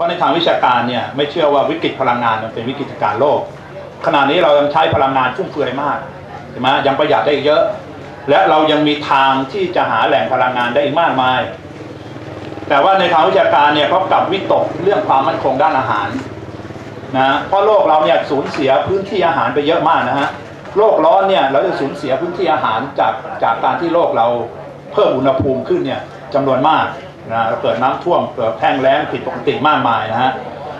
ราะในทางวิชาการเนี่ยไม่เชื่อว่าวิกฤตพลังงานมันเป็นวิกฤตการณ์โลก ขณะนี้เรายังใช้พลังงานฟุ่มเฟือยมากใช่ไหมยังประหยัดได้อีกเยอะ และเรายังมีทางที่จะหาแหล่งพลังงานได้อีกมากมาย แต่ว่าในทางวิชาการเนี่ยเขากลับวิตกเรื่องความมั่นคงด้านอาหารนะเพราะโลกเราเนี่ยสูญเสียพื้นที่อาหารไปเยอะมากนะฮะโลกร้อนเนี่ยเราจะสูญเสียพื้นที่อาหารจากจากการที่โลกเราเพิ่มอุณหภูมิขึ้นเนี่ยจำนวนมาก นะเกิดน้ำท่วมเกิดแห้งแล้งผิดปกติมากมายนะฮะ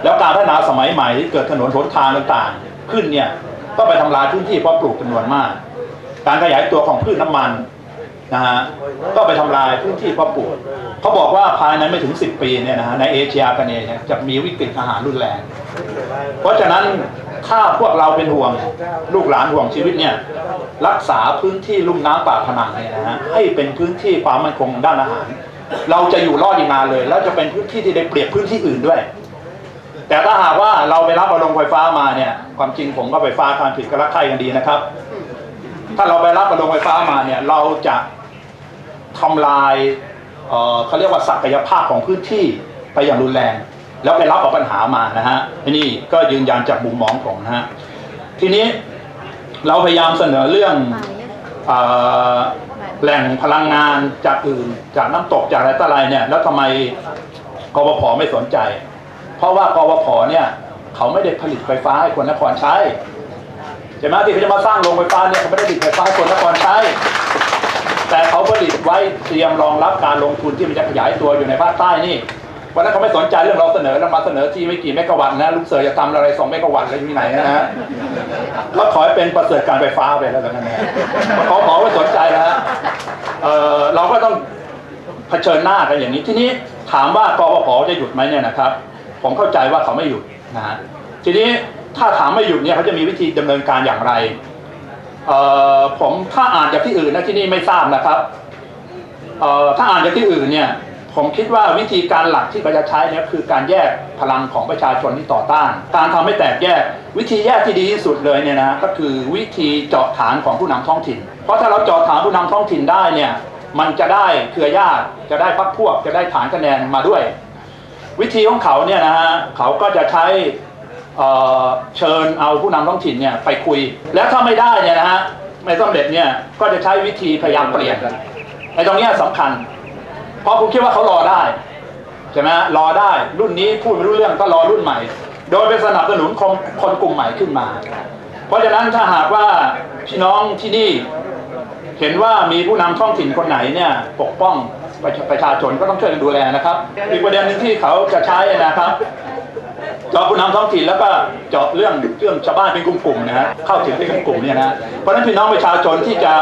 แล้วการพัฒนาสมัยใหม่ที่เกิดถนนหนทางต่างๆ ขึ้นเนี่ยก็ไปทำลายพื้นที่เพาะปลูกจำนวนมาก การขยายตัวของพืชน้ำมันนะฮะก็ไปทำลายพื้นที่เพาะปลูกเขาบอกว่าภายในไม่ถึง 10 ปีเนี่ยนะฮะในเอเชียกันเองเนี่ยจะมีวิกฤตอาหารรุนแรง เพราะฉะนั้นถ้าพวกเราเป็นห่วงลูกหลานห่วงชีวิตเนี่ยรักษาพื้นที่ลุ่มน้ำปากพนังเนี่ยนะฮะให้เป็นพื้นที่ความมั่นคงด้านอาหาร เราจะอยู่รอดอีกนานเลย แล้วจะเป็นพื้นที่ที่ได้เปรียบพื้นที่อื่นด้วย แต่ถ้าหากว่าเราไปรับเอาโรงไฟฟ้ามาเนี่ย ความจริงผมก็ไฟฟ้าการผิดก็รักใคร่กันดีนะครับ ถ้าเราไปรับเอาโรงไฟฟ้ามาเนี่ย เราจะทำลายเเขาเรียกว่าศักยภาพของพื้นที่ไปอย่างรุนแรง แล้วไปรับเอาปัญหามานะฮะนี่ก็ยืนยันจากมุมมองผมนะฮะทีนี้เราพยายามเสนอเรื่องอ แหล่งพลังงานจากอื่น จากน้ำตกจากอะไรต่ออะไรเนี่ย แล้วทำไมกบพไม่สนใจ เพราะว่ากบพเนี่ย เขาไม่ได้ผลิตไฟฟ้าให้คนนครใช้ใช่ไหมที่เขาจะมาสร้างโรงไฟฟ้าเนี่ยเขาไม่ได้ผลิตไฟฟ้าให้คนนครใช้แต่เขาผลิตไว้เตรียมรองรับการลงทุนที่มันจะขยายตัวอยู่ในภาคใต้นี่ วันนั้นเขาไม่สนใจเรื่องเราเสนอแล้วมาเสนอที่ไม่กี่เมกะวัตต์นะลูกเสือจะทำอะไรสองเมกะวัตต์อะไรที่ไหนนะฮะก็ขอให้เป็นประเสริฐการไฟฟ้าไปแล้วกันนะฮะเขาขอว่สนใจแล้วฮะเออเราก็ต้องเผชิญหน้ากันอย่างนี้ทีนี้ถามว่ากปพจะหยุดไหมเนี่ยนะครับ ผมเข้าใจว่าเขาไม่หยุดนะฮะทีนี้ถ้าถามไม่หยุดเนี่ยเขาจะมีวิธีดำเนินการอย่างไรเออผมถ้าอ่านจากที่อื่นนะที่นี่ไม่ทราบนะครับเออถ้าอ่านจากที่อื่นเนี่ย ผมคิดว่าวิธีการหลักที่เขาจะใช้เนี่ยคือการแยกพลังของประชาชนที่ต่อต้าน การทำให้แตกแยก วิธีแยกที่ดีที่สุดเลยเนี่ยนะก็คือวิธีเจาะฐานของผู้นำท้องถิ่น เพราะถ้าเราเจาะฐานผู้นำท้องถิ่นได้เนี่ยมันจะได้เครือญาติจะได้พรรคพวก จะได้ฐานคะแนนมาด้วย วิธีของเขาเนี่ยนะฮะเขาก็จะใช้เเชิญเอาผู้นำท้องถิ่นเนี่ยไปคุย แล้วถ้าไม่ได้เนี่ยนะฮะไม่สำเร็จเนี่ยก็จะใช้วิธีพยายามเปลี่ยนไอ้ตรงนี้สำคัญ เพราะผมคิดว่าเขารอได้ใช่ไหมฮะรอได้รุ่นนี้พูดไม่รู้เรื่องก็รอรุ่นใหม่ โดยไปสนับสนุนคนคนกลุ่มใหม่ขึ้นมา เพราะฉะนั้นถ้าหากว่าพี่น้องที่นี่เห็นว่ามีผู้นำท้องถิ่นคนไหนเนี่ยปกป้องประชาประชาชนก็ต้องช่วยกันดูแลนะครับ อีกประเด็นหนึ่งที่เขาจะใช้นะครับเจาะผู้นำท้องถิ่นแล้วก็เจาะเรื่องเรื่องชาวบ้านเป็นกลุ่มๆนะฮะเข้าถึงเป็นกลุ่มๆเนี่ยนะเพราะฉะนั้นพี่น้องประชาชนที่จะ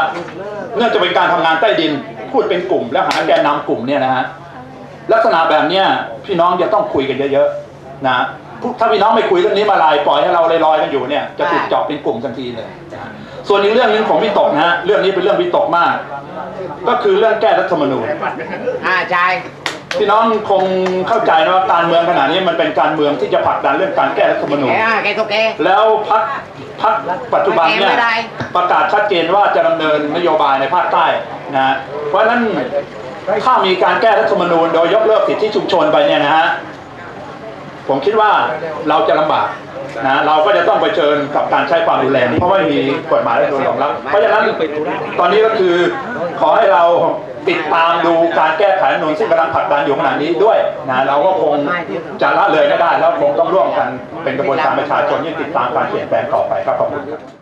เนื่องจากเป็นการทำงานใต้ดิน พูดเป็นกลุ่มแล้วหาแกนนำกลุ่มเนี่ยนะฮะลักษณะแบบเนี้ยพี่น้องจะต้องคุยกันเยอะๆนะถ้าพี่น้องไม่คุยเรื่องนี้มาลายปล่อยให้เราลอยๆกันอยู่เนี่ยจะถูกเจาะเป็นกลุ่มทันทีเลยนะส่วนอีกเรื่องหนึงของวิตกนะฮะเรื่องนี้เป็นเรื่องวิตกมาก ก็คือเรื่องแก้รัฐธรรมนูญอ่าใช่พี่น้องคงเข้าใจนะว่าการเมืองขณะนี้มันเป็นการเมืองที่จะผลักดันเรื่องการแก้รัฐธรรมนูแกญอะแกโอเคแล้วพักพักปัจจุบันเนี่ยไม่ได้ประกาศชัดเจนว่าจะดำเนินนโยบายในภาคใต้นะฮะ เพราะฉะนั้นถ้ามีการแก้รัฐธรรมนูญโดยยกเลิกสิทธิชุมชนไปเนี่ยนะฮะผมคิดว่าเราจะลำบากนะเราก็จะต้องไปเผชิญกับการใช้ความรุนแรงเพราะว่ามีกฎหมายรัฐธรรมนูญรองรับ เพราะฉะนั้นตอนนี้ก็คือขอให้เราติดตามดูการแก้ไขรัฐธรรมนูญซึ่งกำลังผลักดันอยู่ขณะนี้ด้วยนะเราก็คงจะละเลยไม่ได้แล้วคงต้องร่วมกันเป็นกระบวนการประชาชนที่ติดตามการเปลี่ยนแปลงต่อไปครับขอบคุณครับ